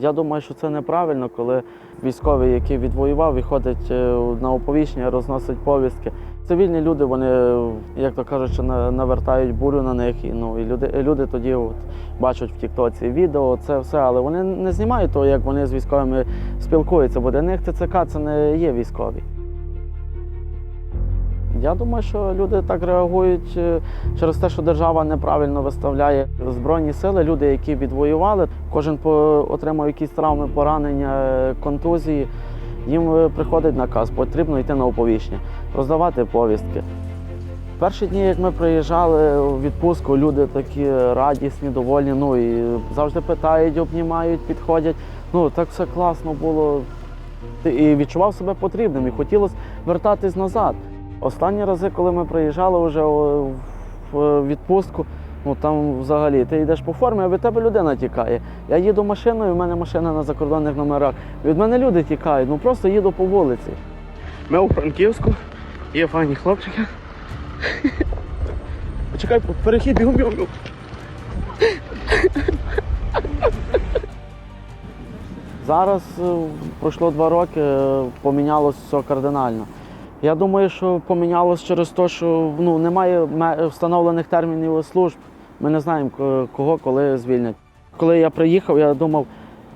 Я думаю, що це неправильно, коли військовий, який відвоював, виходить е, на оповіщення, розносить повістки. Цивільні люди, вони, як то кажучи, навертають бурю на них. І, ну, і люди, люди тоді от, бачать в Тіктоці відео, це все, але вони не знімають того, як вони з військовими спілкуються, бо для них ТЦК це не є військові. Я думаю, що люди так реагують е, через те, що держава неправильно виставляє збройні сили. Люди, які відвоювали, кожен отримав якісь травми, поранення, е, контузії. Їм е, приходить наказ, потрібно йти на оповіщення, роздавати повістки. Перші дні, як ми приїжджали у відпустку, люди такі радісні, довольні. Ну і завжди питають, обнімають, підходять. Ну так все класно було. І відчував себе потрібним, і хотілося вертатись назад. Останні рази, коли ми приїжджали вже в відпустку, ну там взагалі ти йдеш по формі, а від тебе людина тікає. Я їду машиною, в мене машина на закордонних номерах. Від мене люди тікають, ну просто їду по вулиці. Ми у Франківську, є файні хлопчики. Почекай, перехід, бігом, бігом. Зараз е, пройшло два роки, е, помінялося все кардинально. Я думаю, що помінялось через те, що ну, немає встановлених термінів служб. Ми не знаємо, кого коли звільнять. Коли я приїхав, я думав,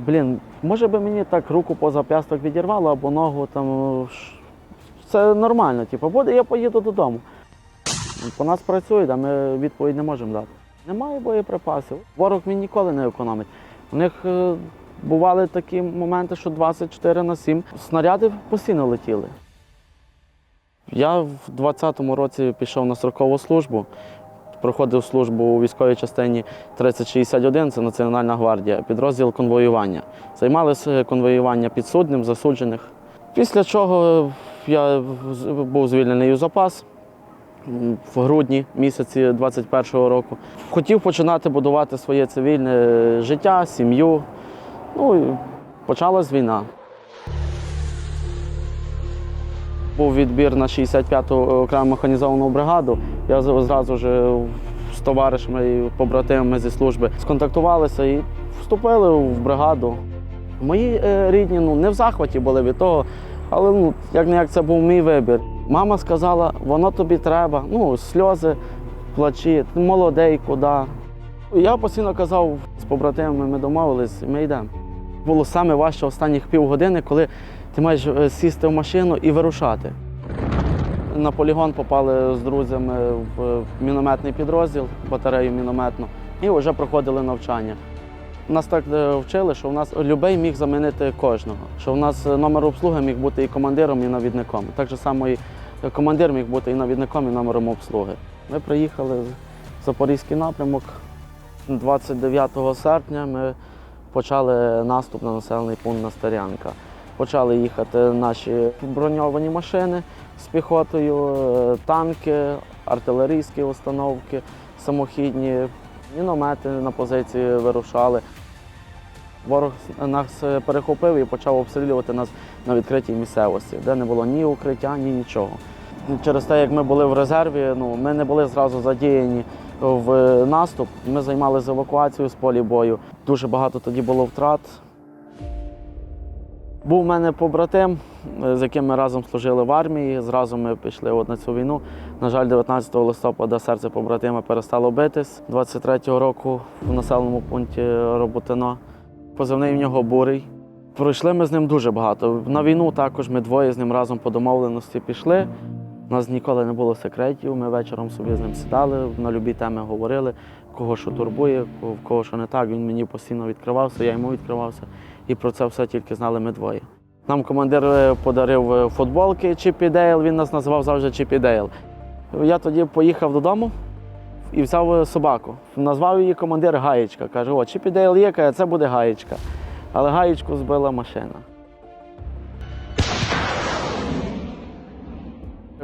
блін, може би мені так руку по зап'ясток відірвало або ногу там. Це нормально, типу, буде, я поїду додому. По нас працюють, а ми відповідь не можемо дати. Немає боєприпасів. Ворог він ніколи не економить. У них е, бували такі моменти, що 24 на 7 снаряди постійно летіли. Я в 20-му році пішов на строкову службу, проходив службу у військовій частині 3061, це Національна гвардія, підрозділ конвоювання. Займалися конвоювання підсудним, засуджених. Після чого я був звільнений у запас в грудні місяці 21-го року. Хотів починати будувати своє цивільне життя, сім'ю. Ну почалась війна. Був відбір на 65-ту окрему механізовану бригаду. Я зразу ж з товаришами і побратимами зі служби сконтактувалися і вступили в бригаду. Мої е, рідні ну, не в захваті були від того, але ну, як не як це був мій вибір. Мама сказала, воно тобі треба. Ну, сльози, плачі, ти молодий, куди. Я постійно казав з побратимами, ми домовились, ми йдемо. Було саме важче останніх півгодини, коли ти маєш е, сісти в машину і вирушати. На полігон попали з друзями в мінометний підрозділ, батарею мінометну, і вже проходили навчання. Нас так е, вчили, що в нас любий міг замінити кожного. Що в нас е, номер обслуги міг бути і командиром, і навідником. Так же само і командир міг бути і навідником, і номером обслуги. Ми приїхали в Запорізький напрямок. 29 серпня ми почали наступ на населений пункт Настарянка. Почали їхати наші броньовані машини з піхотою, е, танки, артилерійські установки, самохідні, міномети на позиції вирушали. Ворог нас перехопив і почав обстрілювати нас на відкритій місцевості, де не було ні укриття, ні нічого. Через те, як ми були в резерві, ну, ми не були зразу задіяні в наступ. Ми займалися евакуацією з полі бою. Дуже багато тоді було втрат. Був у мене побратим, е, з яким ми разом служили в армії. Зразу ми пішли от на цю війну. На жаль, 19 листопада серце побратима перестало битись 23-го року в населеному пункті Роботино. Позивний в нього бурий. Пройшли ми з ним дуже багато. На війну також ми двоє з ним разом по домовленості пішли. У нас ніколи не було секретів. Ми вечором собі з ним сідали, на любі теми говорили, кого що турбує, в кого що не так. Він мені постійно відкривався, я йому відкривався. І про це все тільки знали ми двоє. Нам командир е, подарив е, футболки Чіпі Дейл, він нас називав завжди Чіпі Дейл. Я тоді поїхав додому і взяв е, собаку. Назвав її командир Гаєчка. Каже, о, Чіпі Дейл є, це буде Гаєчка. Але Гаєчку збила машина.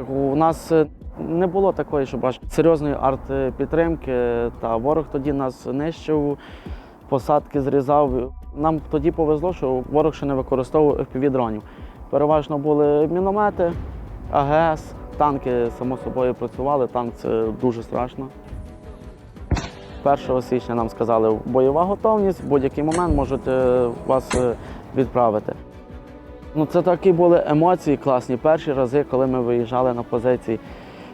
У нас е, не було такої, щоб аж серйозної арт-підтримки. Та ворог тоді нас нищив, посадки зрізав. Нам тоді повезло, що ворог ще не використовував FPV-дронів. Переважно були міномети, АГС, танки, само собою, працювали. Танк це дуже страшно. 1 січня нам сказали, бойова готовність, в будь-який момент можете вас е, відправити. Ну, це такі були емоції класні. Перші рази, коли ми виїжджали на позиції.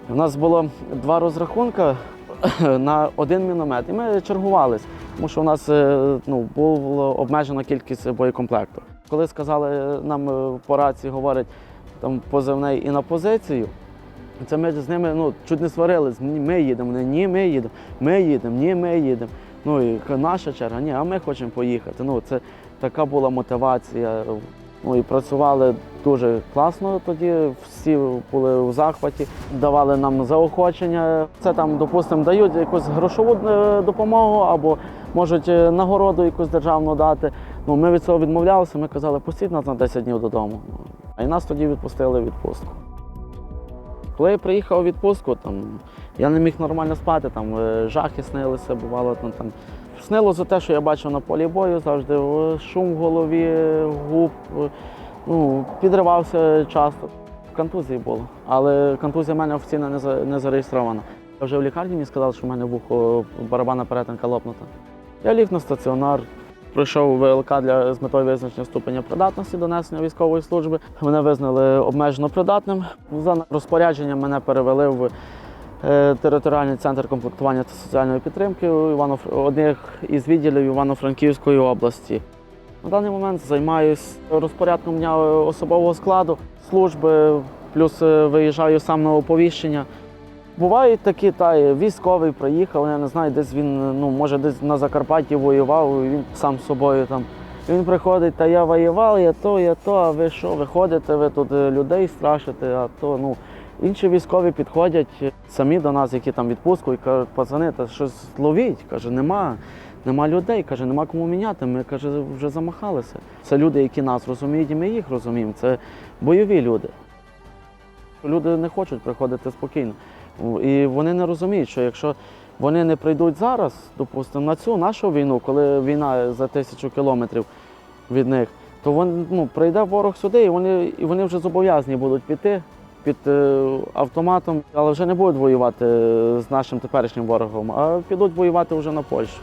У нас було два розрахунки на один міномет, і ми чергувались, тому що у нас е, ну, була обмежена кількість боєкомплекту. Коли сказали нам е, по рації, говорять там позивний і на позицію, це ми з ними ну, чуть не сварились. Ми їдемо, ні, ми їдемо, ми їдемо, ні, ми їдемо. Ну і наша черга, ні, а ми хочемо поїхати. Ну, це така була мотивація. Ну і працювали дуже класно тоді. Всі були у захваті, давали нам заохочення. Це там, допустимо, дають якусь грошову е, допомогу або можуть е, нагороду якусь державну дати. Ну, ми від цього відмовлялися. Ми казали, пустіть нас на 10 днів додому. А і нас тоді відпустили в відпустку. Коли я приїхав у відпустку, там, я не міг нормально спати, там е, жахи снилися, бувало ну, там. Снилося те, що я бачив на полі бою, завжди е, шум в голові, губ, е, ну, підривався часто. Контузії було. Але контузія в мене офіційно не, за- не зареєстрована. Вже в лікарні мені сказали, що в мене вухо барабанна перетинка лопнута. Я ліг на стаціонар, пройшов ВЛК для з метою визначення ступеня придатності до несення військової служби. Мене визнали обмежено придатним. За розпорядженням мене перевели в територіальний центр комплектування та соціальної підтримки одних із відділів Івано-Франківської області. На даний момент займаюся розпорядком дня особового складу служби, плюс е, виїжджаю сам на оповіщення. Бувають такі, та військовий приїхав, я не знаю, десь він, ну, може, десь на Закарпатті воював, і він сам з собою там. Він приходить, та я воював, я то, я то, а ви що, ви ходите, ви тут е, людей страшите, а то ну. Інші військові підходять е, самі до нас, які там відпустку, і кажуть, пацани, та щось ловіть. Каже, нема, нема людей, каже, нема кому міняти. Ми каже, вже замахалися. Це люди, які нас розуміють, і ми їх розуміємо. Це бойові люди. Люди не хочуть приходити спокійно. І вони не розуміють, що якщо вони не прийдуть зараз, допустимо, на цю нашу війну, коли війна за тисячу кілометрів від них, то він, ну, прийде ворог сюди, і вони, і вони вже зобов'язані будуть піти під е, автоматом, але вже не будуть воювати з нашим теперішнім ворогом, а підуть воювати вже на Польщу.